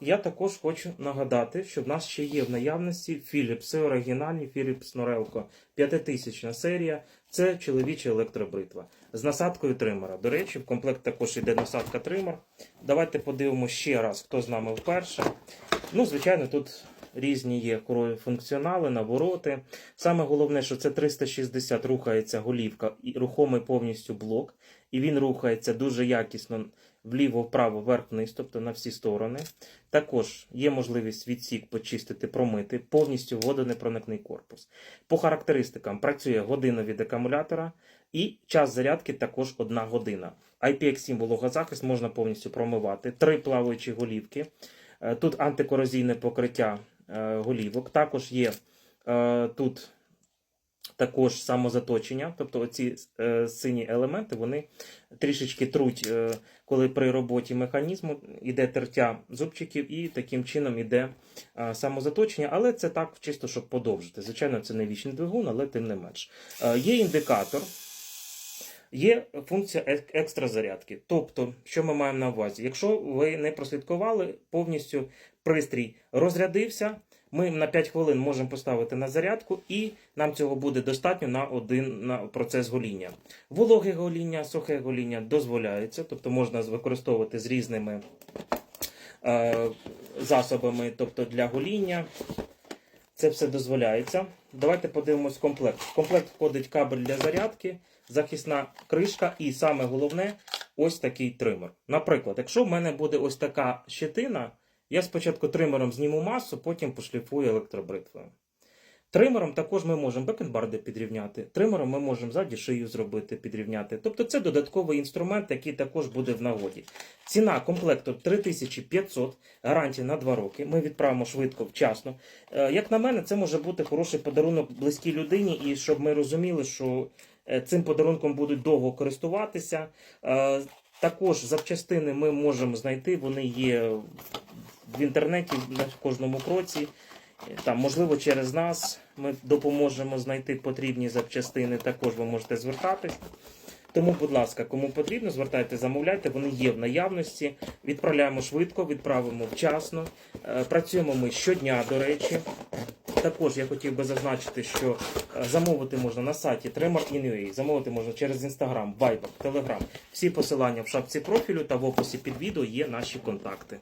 Я також хочу нагадати, що в нас ще є в наявності Philips, оригінальний Philips Norelco 5000 серія. Це чоловіча електробритва з насадкою тримера. До речі, в комплект також йде насадка тример. Давайте подивимося ще раз, хто з нами вперше. Ну, звичайно, тут різні є функціонали, навороти. Саме головне, що це 360 рухається голівка і рухомий повністю блок, і він рухається дуже якісно вліво, вправо, вверх, вниз, тобто на всі сторони. Також є можливість відсік почистити, промити, повністю водонепроникний корпус. По характеристикам працює година від акумулятора і час зарядки також 1 година. IPX7 вологозахист можна повністю промивати, три плаваючі голівки. Е, Тут антикорозійне покриття голівок. Також є е, тут також самозаточення, тобто оці е, сині елементи вони трішечки труть, е, коли при роботі механізму йде тертя зубчиків, і таким чином йде е, самозаточення, але це так чисто, щоб подовжити. Звичайно, це не вічний двигун, але тим не менш. Е, Є індикатор. Є функція ек- екстра зарядки. Тобто, що ми маємо на увазі? Якщо ви не прослідкували, повністю пристрій розрядився, ми на 5 хвилин можемо поставити на зарядку, і нам цього буде достатньо на один на процес гоління. Вологе гоління, сухе гоління дозволяється, тобто можна використовувати з різними е, засобами, тобто для гоління. Це все дозволяється. Давайте подивимось комплект. В комплект входить кабель для зарядки, захисна кришка і саме головне ось такий тример. Наприклад, якщо в мене буде ось така щетина, я спочатку тримером зніму масу, потім пошліфую електробритвою. Тримером також ми можемо бекенбарди підрівняти. Тримером ми можемо ззаді шию зробити, підрівняти. Тобто це додатковий інструмент, який також буде в нагоді. Ціна комплекту 3500, гарантія на 2 роки. Ми відправимо швидко, вчасно. Е, Як на мене, це може бути хороший подарунок близькій людині, і щоб ми розуміли, що е, цим подарунком будуть довго користуватися. Е, Також запчастини ми можемо знайти, вони є в інтернеті на кожному кроці. Там, можливо, через нас ми допоможемо знайти потрібні запчастини. Також ви можете звертатись. Тому, будь ласка, кому потрібно, звертайте, замовляйте, вони є в наявності. Відправляємо швидко, відправимо вчасно. Е, Працюємо ми щодня, до речі. Також я хотів би зазначити, що е, замовити можна на сайті Tremor.in.ua, замовити можна через Instagram, Viber, Telegram. Всі посилання в шапці профілю та в описі під відео є наші контакти.